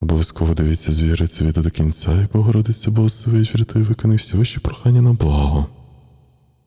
Обов'язково дивіться з віри це відео до кінця, і Богородиця Богословить врятує виконай всі ваші прохання на благо.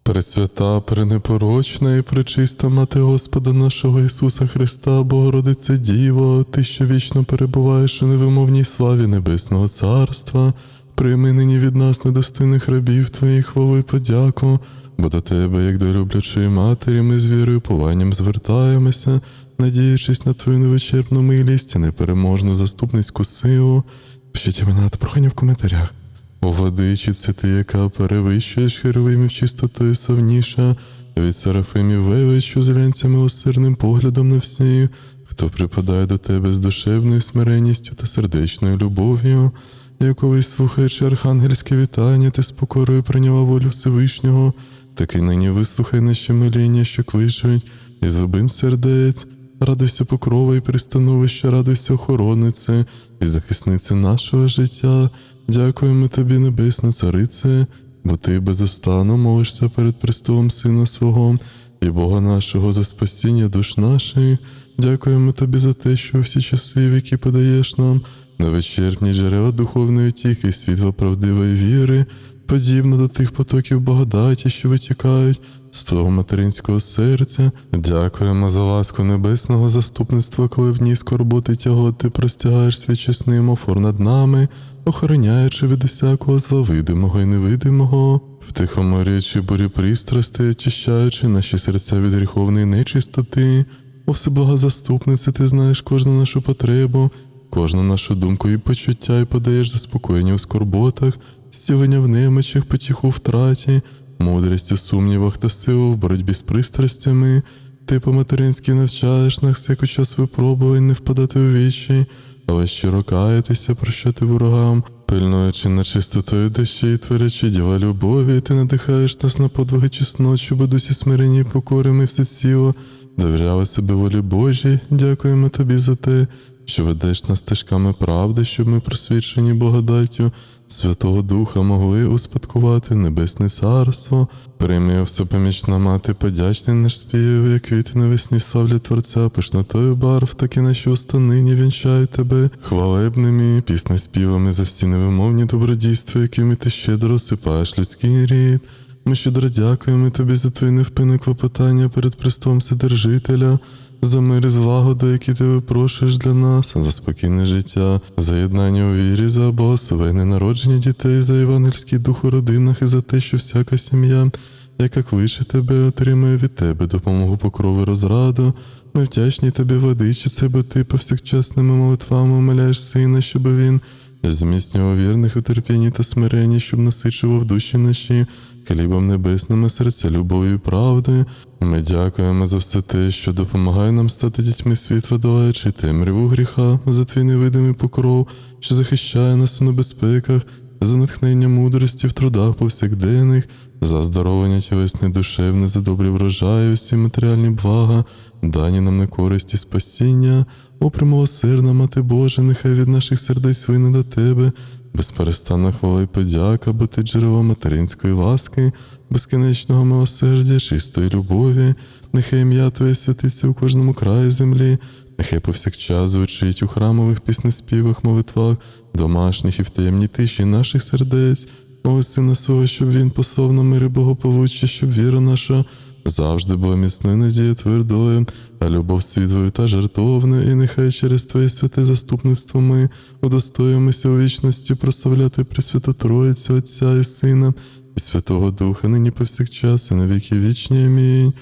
Пресвята, пренепорочна і пречиста мати Господа нашого Ісуса Христа, Богородице Діво, Ти, що вічно перебуваєш у невимовній славі Небесного Царства, прийми нині від нас недостойних рабів Твоїх хвалу подяку, бо до Тебе, як до люблячої матері, ми з вірою пованням звертаємося, надіючись на Твою невичерпну милість і непереможну заступницьку силу. Пишіть імена та прохання в коментарях. О водичице ти, яка перевищуєш херовимів чистотою совніша, від серафимів вевичу зеленця милосердним поглядом на всіх, хто припадає до тебе з душевною смиренністю та сердечною любов'ю, яковий слухаючи архангельське вітання, ти з покорою прийняла волю Всевишнього, таки нині вислухай наші моління, що кличуть, і зубин сердець, радуйся покрова і пристановище, радуйся охоронице і захиснице нашого життя. Дякуємо тобі, Небесна Царице, бо ти безостанно молишся перед престолом Сина свого і Бога нашого за спасіння душ наших. Дякуємо тобі за те, що всі часи, в які подаєш нам на вечірні джерела духовної утіхи і світла правдивої віри, подібно до тих потоків благодаті, що витікають з твого материнського серця. Дякуємо за ласку небесного заступництва, коли в ній скорботи тяготи простягаєш свій чесний мофор над нами, охороняючи від усякого зла видимого і невидимого. В тихому річі бурі пристрасти, очищаючи наші серця від гріховної нечистоти. О всеблага заступнице, ти знаєш кожну нашу потребу, кожну нашу думку і почуття, і подаєш заспокоєння у скорботах, зцілення в немочах, потіху втраті, мудрість у сумнівах та силу в боротьбі з пристрастями. Ти по-материнськи навчаєш нас, як у час випробувань не впадати у вічі, але щиро каятися, прощати ворогам, пильнуючи на чистотою душі і творячи діла любові, ти надихаєш нас на подвиги чеснот, щоб дусі смирені покори ми все ціло, довіряли себе волі Божій. Дякуємо тобі за те, що ведеш нас стежками правди, щоб ми просвічені благодаттю Святого Духа могли успадкувати Небесне Царство. Прийми всепомічна мати, подячний наш спів, як квіти навесні славлять Творця, пишнотою барв, так і наші уста нині вінчають тебе, хвалебними піснеспівами за всі невимовні добродійства, якими ти щедро осипаєш людський рід. Ми щедро дякуємо тобі за твої невпинне клопотання перед престолом Вседержителя, за мир і злагоду, які ти випрошуєш для нас, за спокійне життя, за єднання у вірі, за благословенне народження дітей, за євангельський дух у родинах і за те, що всяка сім'я, яка кличе тебе, отримує від тебе допомогу покрови розраду. Ми вдячні тобі, владичице, бо ти повсякчасними молитвами умоляєш сина, щоб він зміцнював вірних у терпінні та смиренні, щоб насичував душі наші хлібом небесними серця, любов'ю і правдою. Ми дякуємо за все те, що допомагає нам стати дітьми світла, долаючи темряву гріха, за твій невидимий покров, що захищає нас у небезпеках, за натхнення мудрості в трудах повсякденних, за оздоровлення тілесне душевне, за добрі врожаї, всі матеріальні блага, дані нам на користь і спасіння. О, примилосердна мати Божа, нехай від наших сердець вине до тебе, безперестанна хвала й подяка, бо ти джерело материнської ласки, безкінечного милосердя, чистої любові, нехай ім'я Твоє святиться у кожному краї землі, нехай повсякчас звучить у храмових піснеспівах, молитвах, домашніх і в таємній тиші наших сердець, Моли сина свого, щоб він послав на мири Богоповуччя, щоб віра наша завжди була міцною надія твердою, а любов світлою та жартовною, і нехай через Твоє святе заступництво ми удостоїмося у вічності прославляти Пресвяту Троїцю, Отця і Сина, і Святого Духа, нині повсякчас, і на віки вічні. Амінь.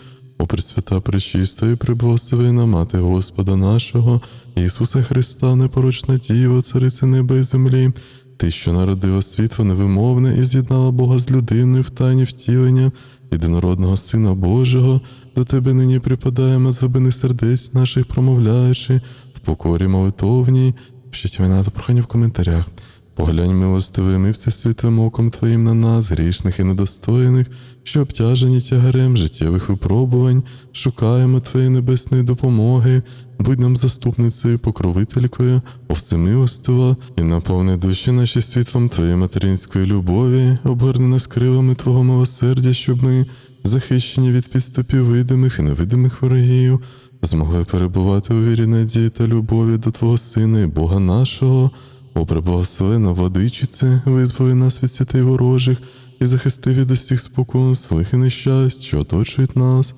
О Пресвята, Пречиста і приблагословена Мати Господа нашого, Ісуса Христа, непорочна Діва, Цариця неба і землі, Ти, що народила світло невимовне і з'єднала Бога з людиною в тайні втілення, єдинородного Сина Божого, до Тебе нині припадаємо з глибини сердець наших, промовляючи в покорі молитовній. Пишіть війна та прохання в коментарях. Поглянь милостивим і всесвітовим оком Твоїм на нас, грішних і недостойних, що обтяжені тягарем життєвих випробувань, шукаємо Твоєї небесної допомоги, будь нам заступницею, покровителькою, о і наповни душі наші світлом Твоєї материнської любові, обгорни нас Твого милосердя, щоб ми, захищені від підступів видимих і невидимих ворогів, змогли перебувати у вірі надії та любові до Твого Сина і Бога нашого. О, преблагословена владичице, визволи нас від святей ворожих і захисти від усіх спокус, лих і нещасть, що оточують нас.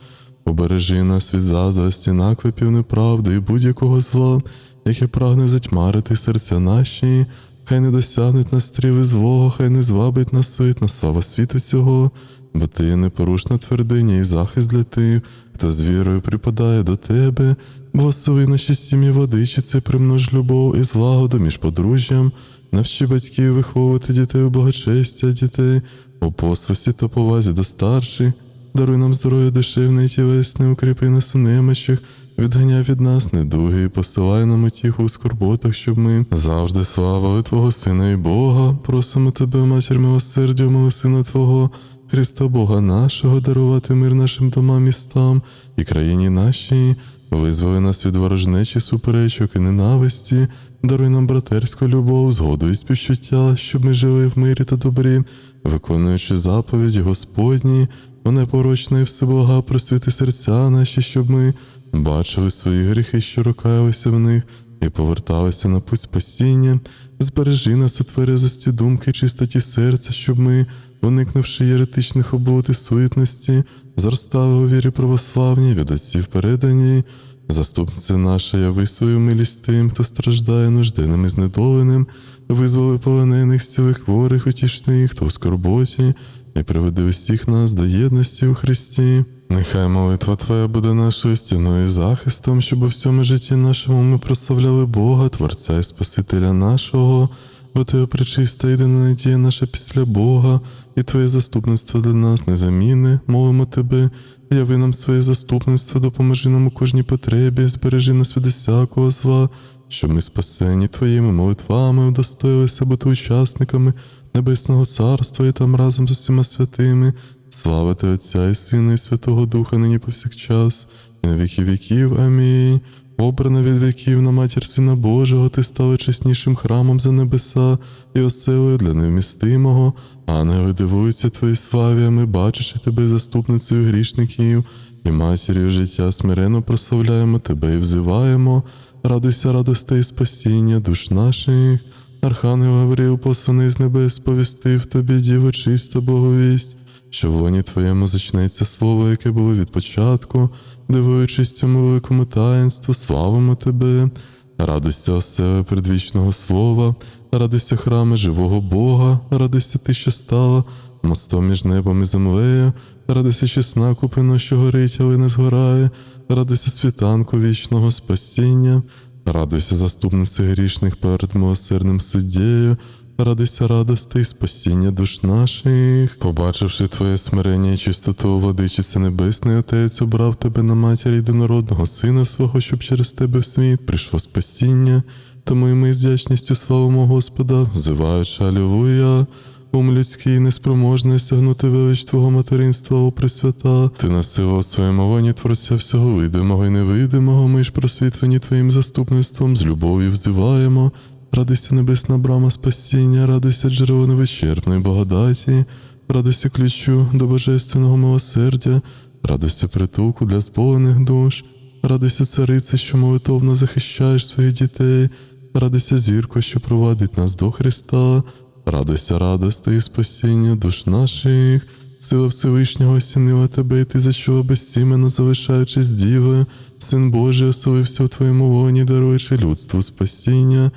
Обережи нас від заздрості, наклепів неправди і будь-якого зла, яке прагне затьмарити серця наші, хай не досягнуть нас стріли злого, хай не звабить нас суетна слава світу цього, бо ти непорушна твердиня і захист для тих, хто з вірою припадає до тебе, благослови наші сім'ї водичиці, примнож любов і злагоду між подружжям, навчи батьків виховувати дітей у благочестя дітей, у послусі та повазі до старших, даруй нам здоров'я душевне і тілесне, укріпи нас у немощах, відганяй від нас недуги і посилай нам утіху у скорботах, щоб ми завжди славили Твого Сина і Бога. Просимо Тебе, Матір милосердя, мили Сина Твого, Христа Бога нашого, дарувати мир нашим домам, містам і країні нашій, визволи нас від ворожнечі, суперечок і ненависті, даруй нам братерську любов, згоду і співчуття, щоб ми жили в мирі та добрі, виконуючи заповіді Господні, о непорочна і всебога, просвіти серця наші, щоб ми бачили свої гріхи, що рокаялися в них, і поверталися на путь спасіння, збережи нас у тверезості думки, чистоті серця, щоб ми, уникнувши єретичних облуд і суетності, зростали у вірі православній, від отців переданій. Заступниця наша, яви свою милість тим, хто страждає нужденним і знедоленим, визволи полонених, зціли хворих, утішни їх, хто в скорботі, і приведи усіх нас до єдності у Христі. Нехай молитва Твоя буде нашою стіною і захистом, щоб у всьому житті нашому ми прославляли Бога, Творця і Спасителя нашого, бо Твоя пречиста єдина надія наша після Бога, і Твоє заступництво для нас незамінне, молимо Тебе, яви нам своє заступництво, допоможи нам у кожній потребі, збережи нас від усякого зла, щоб ми спасені Твоїми молитвами удостоїлися бути учасниками Небесного Царства і там разом з усіма святими. Слава Ти Отця і Сина, і Святого Духа нині повсякчас, і на віки віків. Амінь. Обрана від віків на матір Сина Божого, ти стала чеснішим храмом за небеса і оселою для невмістимого. Ангели дивуються твоїй славі, а ми, бачачи тебе заступницею грішників і матір'ю життя, смиренно прославляємо тебе і взиваємо. Радуйся, радости і спасіння душ наших. Архангел Гавріл, посланий з небес, сповістив тобі, Діво, чиста Боговість, що в лоні твоєму зачнеться слово, яке було від початку, дивуючись цьому великому таїнству, славимо тебе. Радуйся, оселе предвічного слова, радуйся храми живого Бога, радуйся ти, що стала мостом між небом і землею, радуйся чесна купино, що горить, але не згорає, радуйся світанку вічного спасіння, радуйся заступниці грішних перед милосердним суддєю, радуйся радости спасіння душ наших. Побачивши твоє смирення і чистоту владичице Небесний Отець, обрав тебе на матір єдинородного Сина свого, щоб через тебе в світ прийшло спасіння. Тому і ми з вдячністю славимо Господа, взиваючи Алілуя. Ум людський неспроможний сягнути велич Твого материнства, о Пресвята. Ти насила у своєму воні Творця всього видимого і невидимого, ми ж просвітлені Твоїм заступництвом, з любов'ю взиваємо. Радуйся, небесна брама спасіння, радуйся джерело невичерпної благодаті, радуйся ключу до божественного милосердя, радуйся притулку для зболених душ, радуйся царице, що молитовно захищаєш своїх дітей, радуйся зірко, що провадить нас до Христа, радуйся радости і спасіння душ наших. Сила Всевишнього осінила тебе, і ти зачула безсіменно, залишаючись дівою, Син Божий оселився у твоєму воні, даруючи людству спасіння.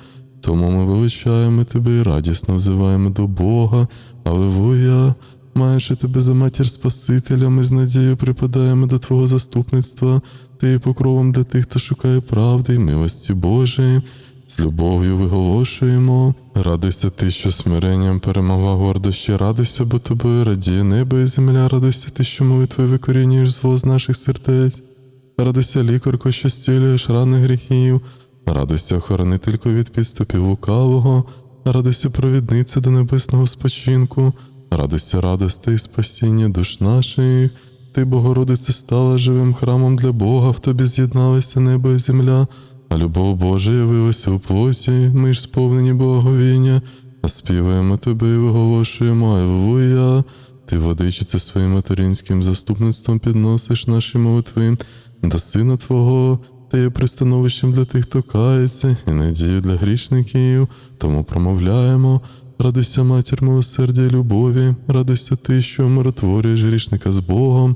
Тому ми величаємо тебе і радісно взиваємо до Бога. Аллилуйя! Маючи тебе за матір Спасителя, ми з надією припадаємо до Твого заступництва, ти є покровом для тих, хто шукає правди і милості Божої. З любов'ю виголошуємо. Радуйся ти, що смиренням перемогла гордощі, радуйся, бо тобою радіє небо і земля, радуйся ти, що молитвою викорінюєш зло з наших сердець. Радуйся, лікарко, що стілюєш рани гріхів, радуйся, охоронителько від підступів лукавого, радуйся, провідниця до небесного спочинку, радуйся, радости і спасіння душ наших. Ти, Богородице, стала живим храмом для Бога, в тобі з'єдналися небо і земля, а любов Божа явилася у плоті, ми ж сповнені благовіння, а співаємо тебе і виголошуємо Аллилуйя. Ти, водичице своїм материнським заступництвом підносиш наші молитви до Сина Твого, та є пристановищем для тих, хто кається, і надію для грішників. Тому промовляємо. Радуйся, матір милосердя і любові, радуйся ти, що миротворюєш грішника з Богом,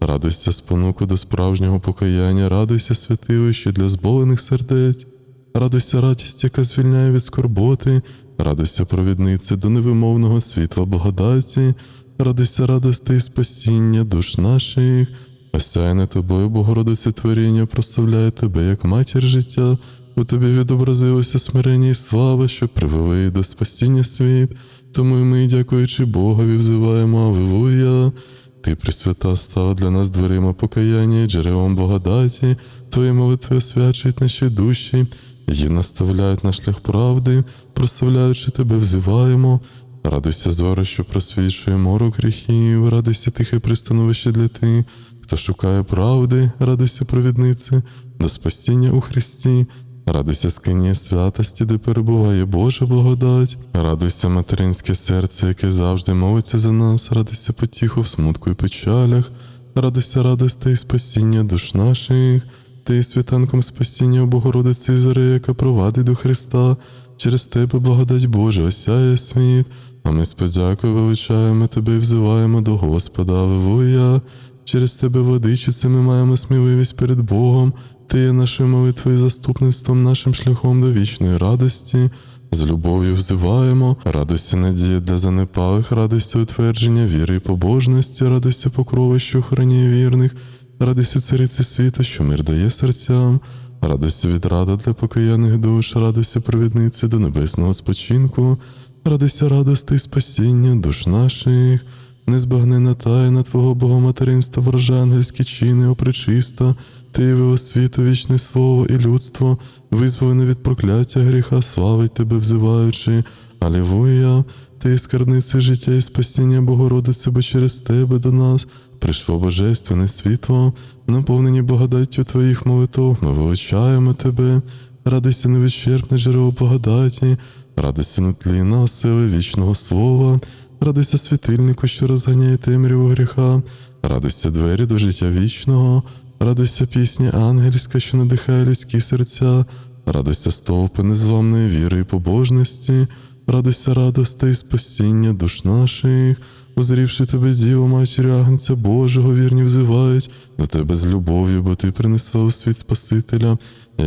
радуйся спонуку до справжнього покаяння, радуйся святилище для зболених сердець, радуйся радість, яка звільняє від скорботи, радуйся провідниці до невимовного світла благодаті, радуйся радости і спасіння душ наших. Осяйне тобою, Богородице творіння, прославляє тебе як матір життя. У тобі відобразилося смирення і слава, що привели до спасіння світ. Тому і ми, дякуючи Богові, взиваємо Аллилуйя. Ти, Пресвята, стала для нас дверима покаяння і джерелом благодаті. Твої молитви освячують наші душі, її наставляють на шлях правди, прославляючи тебе, взиваємо. Радуйся, зоре, що просвічує морок гріхів, радуйся тихе пристановище для тих, хто шукає правди, радуйся провідниці, до спасіння у Христі. Радуйся скині святості, де перебуває Божа благодать, радуйся материнське серце, яке завжди молиться за нас, радуйся потіху в смутку і печалях, радуйся радости і спасіння душ наших, ти світанком спасіння у Богородиці Зари, яка провадить до Христа, через тебе благодать Божа осяє світ, а ми з подякою величаємо тебе і взиваємо до Господа Аллилуйя. Через тебе, водичице, ми маємо сміливість перед Богом. Ти є нашою молитвою заступництвом, нашим шляхом до вічної радості. З любов'ю взиваємо, радості надія для занепалих, радості утвердження віри і побожності, радості покрови, що охороняє вірних, радості цариці світу, що мир дає серцям, радості відрада для покаяних душ, радості провідниці до небесного спочинку, радості радости і спасіння душ наших. Незбагнена тайна Твого Богоматеринства, ворожа ангельські чини, опричиста, Ти явила світу, вічне слово і людство, визволене від прокляття гріха, славить Тебе, взиваючи. Алілуя, Ти є скарбницею життя і спасіння Богородице, бо через Тебе до нас. Прийшло божественне світло, наповнені благодаттю Твоїх молитв, ми величаємо Тебе, радуйся невичерпне джерело благодаті, радуйся нетлінна сили вічного слова. Радуйся світильнику, що розганяє темряву гріха, радуйся двері до життя вічного, радуйся пісня ангельська, що надихає людські серця, радуйся стовпи незламної віри і побожності, радуйся радости і спасіння душ наших, узрівши тебе, Діво, матір Агнця Божого, вірні взивають до тебе з любов'ю, бо ти принесла у світ Спасителя,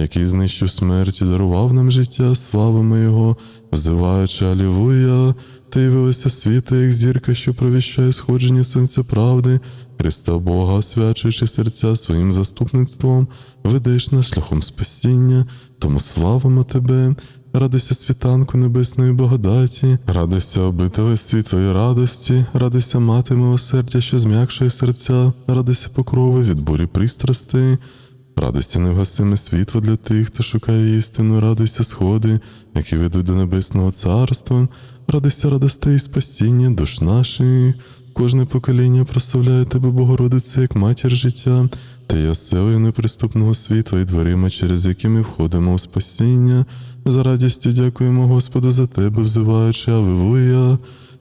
який знищив смерть і дарував нам життя, славимо Його, взиваючи Алілуя. Ти явилася світу, як зірка, що провіщає сходження сонця правди, Христа Бога, освячуючи серця своїм заступництвом, ведеш нас шляхом спасіння, тому славимо Тебе, радуйся світанку небесної благодаті, радуйся обителе світлої радості, радуйся мати милосердя, що зм'якшує серця, радуйся покрови від бурі пристрастей. Радуйся невгасиме світло для тих, хто шукає істину, радуйся сходи, які ведуть до небесного царства, радуйся радости і спасіння душ наших. Кожне покоління прославляє тебе, Богородице, як матір життя, ти є оселею неприступного світла і дверима, через які ми входимо у спасіння. За радістю дякуємо Господу за тебе, взиваючи Аллилуйя.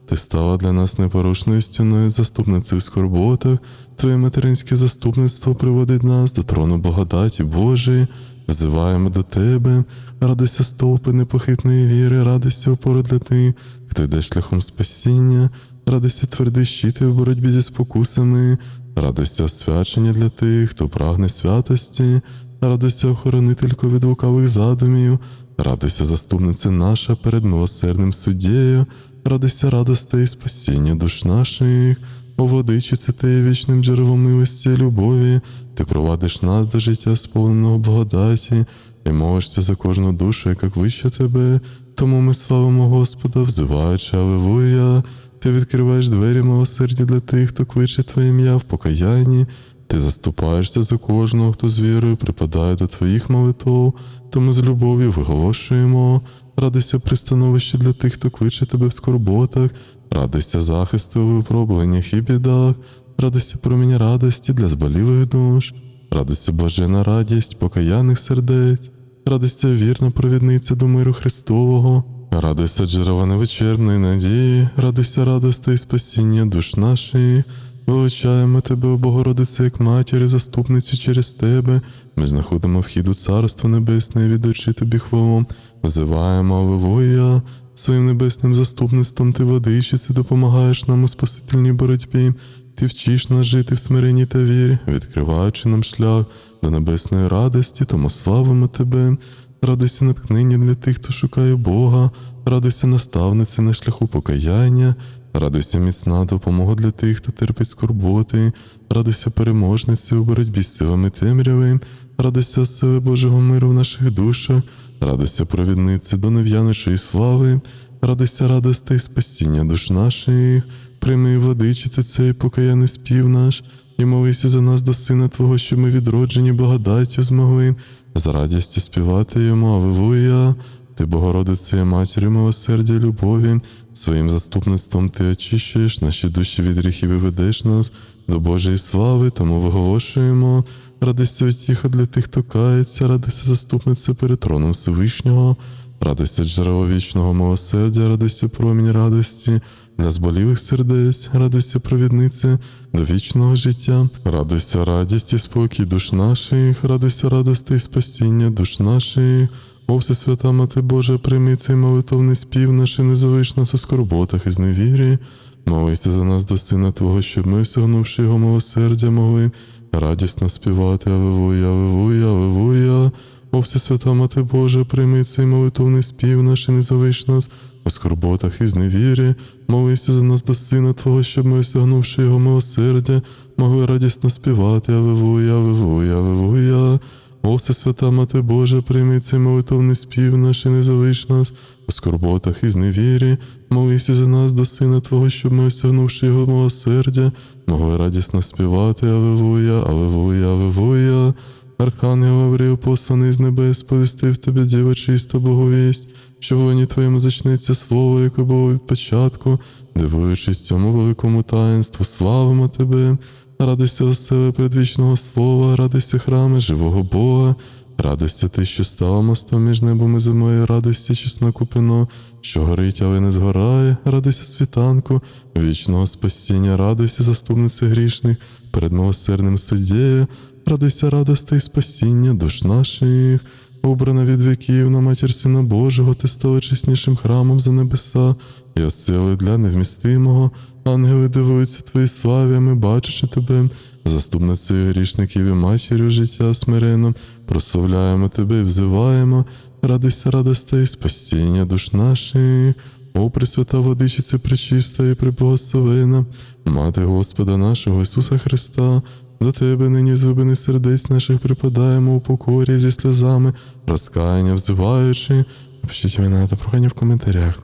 Ти стала для нас непорушною стіною заступницею в скорботах. Твоє материнське заступництво приводить нас до трону благодаті Божої. Взиваємо до тебе, радуйся стовпи непохитної віри, радуйся опори для тих, хто йде шляхом спасіння, радуйся твердий щити в боротьбі зі спокусами, радуйся освячення для тих, хто прагне святості, радуйся охоронителько від лукавих задумів, радуйся заступниця наша перед милосердним суддєю, радуйся радости і спасіння душ наших. О водичице ти вічним джерелом милості і любові, ти провадиш нас до життя сповненого благодаті і молишся за кожну душу, яка кличе тебе. Тому ми славимо Господа, взиваючи Аллилуйя. Ти відкриваєш двері милосердя для тих, хто кличе Твоє ім'я в покаянні. Ти заступаєшся за кожного, хто з вірою припадає до твоїх молитв, тому з любов'ю виголошуємо. Радуйся пристановище для тих, хто кличе тебе в скорботах, радуйся захисту у випробуваннях і бідах, радуйся проміння радості для зболілих душ, радуйся блажена радість покаяних сердець, радуйся вірна провідниця до миру Христового, Радуйся, джерело невичерпної надії, радуйся, радости і спасіння душ наших. Величаємо тебе, Богородице, як матір і заступницю через тебе. Ми знаходимо вхід у Царство Небесне, і віддачи тобі хвалу. Взиваємо Аллилуйя. Своїм небесним заступництвом ти водичиці допомагаєш нам у спасительній боротьбі. Ти вчиш нас жити в смиренні та вірі, відкриваючи нам шлях до небесної радості, тому славимо тебе. Радуйся натхнення для тих, хто шукає Бога, радуйся наставниці на шляху покаяння, радуйся міцна допомога для тих, хто терпить скорботи, радуйся переможниці у боротьбі з силами темряви, радуйся сили Божого миру в наших душах, радуйся провідниці до нев'яночої слави, радуйся радости і спасіння душ наших, прийми владичице цей покаяний спів наш, і молися за нас до Сина Твого, щоб ми відроджені благодаттю змогли. З радістю співати йому Аллилуйя. Ти, Богородице, матір'ю милосердя любові, своїм заступництвом ти очищуєш наші душі від гріхів і ведеш нас до Божої слави, тому виголошуємо. Радуйся утіха для тих, хто кається, радуйся заступниця перед троном Всевишнього, радуйся джерело вічного милосердя, радуйся промінь радості. Для зболілих сердець, радуйся провіднице до вічного життя, радуйся радість і спокій душ наших, радуйся радости і спасіння душ наших. О, Всесвята Мати Божа, прийми цей молитовний спів наш і не залиш нас у скорботах і зневірі. Молися за нас до Сина Твого, щоб ми, всягнувши його милосердя, могли радісно співати Аллилуйя, Аллилуйя, Аллилуйя. О, Всесвята Мати Божа, прийми цей молитовний спів наш і не залиш нас у скорботах і зневірі. Молися за нас до Сина Твого, щоб ми, осягнувши його милосердя, могли радісно співати Аллилуйя, Аллилуйя, Аллилуйя. О, Всесвята Мати Божа, прийми цей молитовний спів наш і не залиш нас у скорботах і зневірі. Молися за нас до Сина Твого, щоб ми, осягнувши його милосердя, могли радісно співати Аллилуйя, Аллилуйя, Аллилуйя. Архангел Авріл, посланий з небес, сповістив тебе, діва чиста Боговість, що в воні твоєму зачнеться слово, яке було від початку, дивуючись цьому великому таїнству, славимо тебе. Радуйся оселе предвічного слова, радуйся храми живого Бога, радуйся ти, що стала мостом між небом і землею, радуйся чесноку пино, що горить, але не згорає, радуйся світанку, вічного спасіння, радуйся, заступниці грішних, перед милосердним суддєю, радуйся радости і спасіння душ наших, обрана від віків на матір Сина Божого, ти стала чеснішим храмом за небеса, і осили для невмістимого. Ангели дивуються твої славі, ми бачачи тебе, заступницею грішників і матір'ю життя смиренно, прославляємо тебе і взиваємо, радуйся радости і спасіння душ наших. О, Пресвята Водичиця пречиста і приблагословена, Мати Господа нашого Ісуса Христа, до Тебе нині з глибини сердець наших припадаємо у покорі зі сльозами, розкаяння взиваючи. Пишіть імена та прохання в коментарях.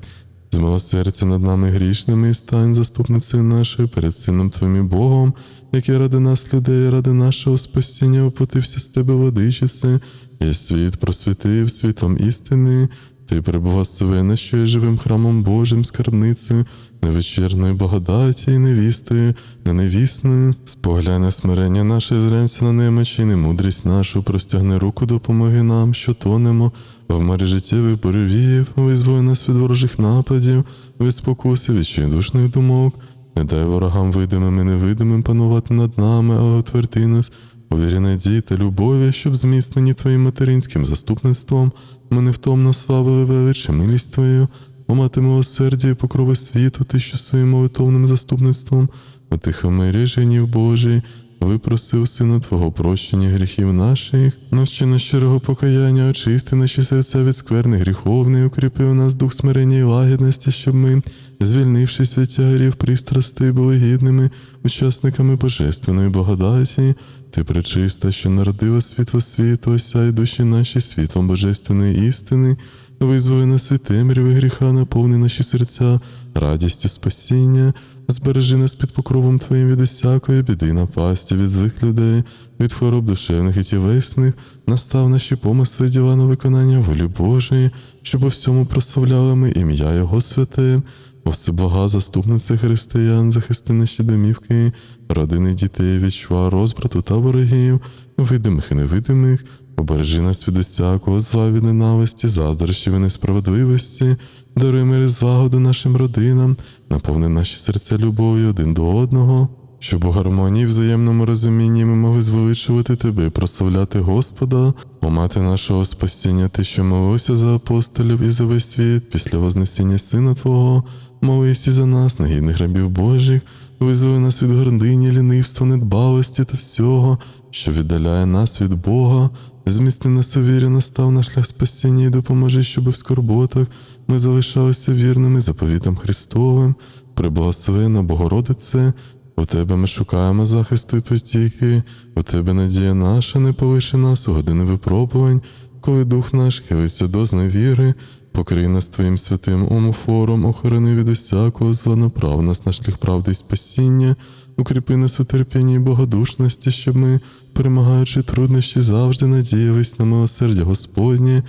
З милосердя над нами грішними і стань заступницею нашою перед Сином Твоїм і Богом, який ради нас, людей, ради нашого спасіння опутився з тебе водичице, і світ просвітив світом істини. Ти приблагословена, що є живим храмом Божим, скарбницею, невечірною благодаті і невістою, неневісною. Споглянь на смирення наше, зглянься на немочі, і немудрість нашу, простягни руку, допомоги нам, що тонемо, в морі життєвих буревіїв, визволи нас від ворожих нападів, від спокуси, від щодушних думок. Не дай ворогам видимим і невидимим панувати над нами, але утверди нас у вірі надії та любові, щоб зміцнені Твоїм материнським заступництвом, ми невтомно славили величі милість Твою, о мати милосердя і покрови світу, ти, що своїм молитовним заступництвом, у тихомирі женів Божий, випросив сина Твого прощення гріхів наших, навчи нас щирого покаяння, очисти наші серця від скверни гріховний, укріпив нас дух смирення і лагідності, щоб ми, звільнившись від тягарів пристрастей, були гідними учасниками божественної благодаті. Ти пречиста, що народила світло світу, осяй душі наші світлом божественної істини, визволи нас від темряви гріха, наповни наші серця, радістю спасіння, збережи нас під покровом Твоїм від усякої біди напасті, від злих людей, від хвороб душевних і тілесних, настав наші помисли діла на виконання волі Божої, щоб у всьому прославляли ми ім'я Його святе. О всеблага заступниця християн, захисти наші домівки, родини дітей від чва, розбрату та ворогів, видимих і невидимих, Обережи нас від усякого зла від ненависті, заздрощів і несправедливості, даруй мир і злагоду нашим родинам, наповни наші серця любов'ю один до одного, щоб у гармонії і взаємному розумінні ми могли звеличувати тебе і прославляти Господа, о мати нашого спасіння, ти, що молився за апостолів і за весь світ після Вознесіння Сина Твого, молись і за нас, негідних рабів Божих, визволи нас від гордині, лінивства, недбалості та всього, що віддаляє нас від Бога, змісти нас у вірі, настав на шлях спасіння і допоможи, щоб в скорботах ми залишалися вірними заповітам Христовим, приблагословена Богородице, у тебе ми шукаємо захисту і потіхи, у тебе надія наша, не полиши нас у години випробувань, коли дух наш хилиться до зневіри, покрий нас твоїм святим омофором, охорони від усякого зла, направ нас на шлях правди і спасіння, укріпи нас у терпінні і богодушності, щоб ми, перемагаючи труднощі, завжди надіялись на милосердя Господнє.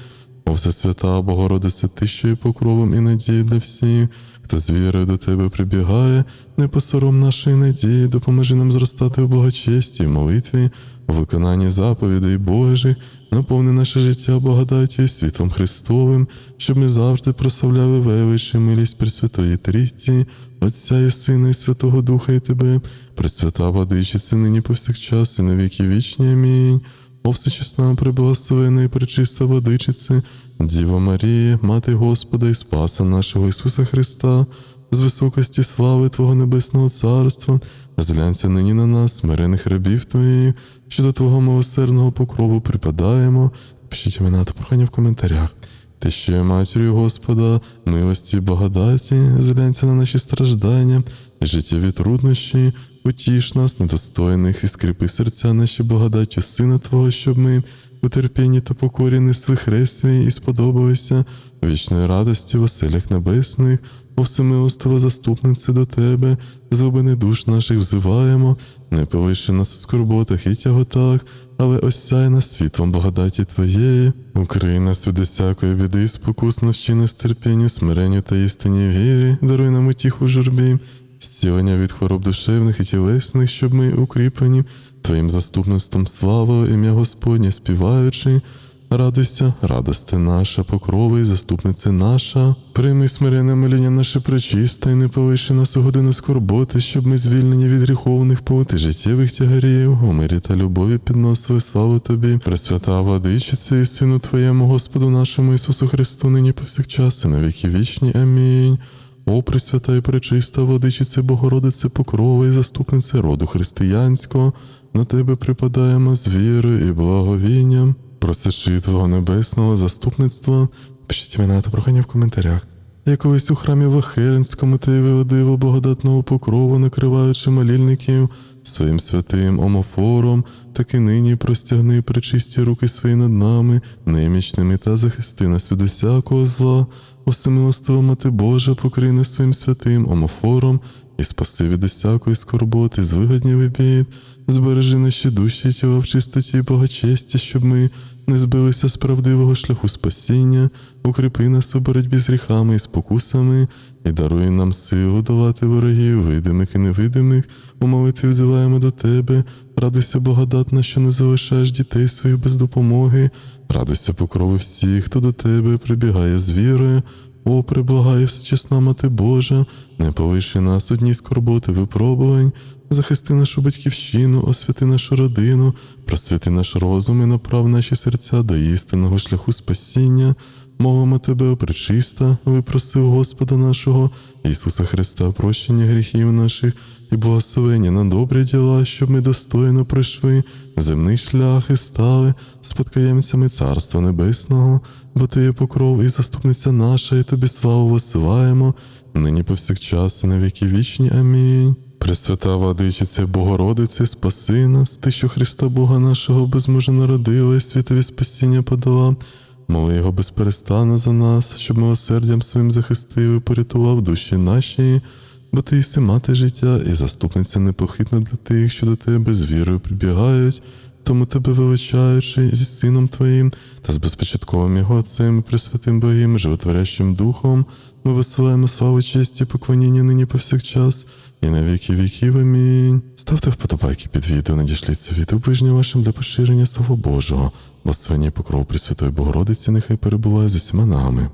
О Всесвята Богородице, ти, що є покровом і надією для всіх, хто з вірою до тебе прибігає, не посором нашої надії, допоможи нам зростати в благочесті, в молитві, у виконанні заповідей Божих, наповни наше життя благодаті і світлом Христовим, щоб ми завжди прославляли велич і милість Пресвятої Трійці, Отця і Сина, і Святого Духа і Тебе, Пресвята Владичице, нині повсякчас і на віки вічні. Амінь. О всечесна преблагословена і пречиста водичице, Діва Марія, Мати Господа і Спаса нашого Ісуса Христа, з високості слави Твого Небесного Царства, зглянься нині на нас, смирених рабів Твоїх, що до Твого милосердного покрову припадаємо. Пишіть імена та прохання в коментарях. Ти, що є матір'ю Господа, милості і благодаті, зглянься на наші страждання життєві труднощі, утіш нас, недостойних, і скріпи серця наші благодаттю Сина Твого, щоб ми у терпінні та покорі несли хрест свій і сподобалися вічної радості в оселях небесних, о всемилостива заступнице до Тебе, злобини душ наших взиваємо, не повиши нас у скорботах і тяготах, але осяй нас світлом благодаті Твоєї, укрий нас від усякої біди, і спокус навчи нас смиренню та істині вірі, даруй нам утіху журбі, зцілення від хвороб душевних і тілесних, щоб ми укріплені Твоїм заступництвом славою ім'я Господнє співаючи. Радуйся, радости наша, покрови і заступниця наша, прийми смирене моління наше пречисте, і не полиши нас у годину скорботи, щоб ми звільнені від гріховних пут життєвих тягарів, у мирі та любові підносили славу Тобі, Пресвята Владичице і Сину Твоєму, Господу нашому Ісусу Христу, нині повсякчас і на віки вічні. Амінь. О, Пресвята і пречиста Владичице, Богородице, покрова і заступнице роду християнського, на Тебе припадаємо з вірою і благовінням. Просиши Твого небесного заступництва, пишіть імена та прохання в коментарях. Я колись у храмі Вахеринському ти виводив благодатного покрову, накриваючи молільників своїм святим омофором, так і нині простягни причисті руки свої над нами, немічними та захисти нас від усякого зла. Усемилостива мати Божа, покрий нас своїм святим омофором і спаси від усякої скорботи, з вигоднів і бід. Збережи наші душі і тіла в чистоті і благочесті, щоб ми не збилися з правдивого шляху спасіння, укріпи нас у боротьбі з гріхами і спокусами, і даруй нам силу долати ворогів, видимих і невидимих. У молитві взиваємо до Тебе, радуйся благодатна, що не залишаєш дітей своїх без допомоги, радуйся покрови всіх, хто до Тебе прибігає з вірою. О, приблагає всечесна мати Божа, не полиши нас одній скорботи випробувань, захисти нашу батьківщину, освяти нашу родину, просвяти наш розум і направ наші серця до істинного шляху спасіння. Мовимо тебе, пречиста, випросив Господа нашого, Ісуса Христа, прощення гріхів наших і благословення на добрі діла, щоб ми достойно пройшли земний шлях і стали спадкоємцями Царства Небесного, бо ти є покров і заступниця наша, і тобі славу висилаємо, нині повсякчас і на віки вічні. Амінь. Пресвята Владичице, Богородице, спаси нас, ти, що Христа Бога нашого безмужа народила, і світові спасіння подала. Моли його безперестанно за нас, щоб милосердям своїм захистив і порятував душі наші, бо ти єси мати життя і заступниця непохитна для тих, що до тебе з вірою прибігають. Тому тебе величаючи зі Сином Твоїм та з безпочатковим Його Отцем і Пресвятим Богим, животворящим Духом, ми висилаємо славу, честь і поклоніння нині повсякчас, і на віки віків. Амінь. Ставте вподобайки під відео, надішліться відео ближнім вашим для поширення Слова Божого, благословення і покров Пресвятої Богородиці нехай перебуває з усіма нами.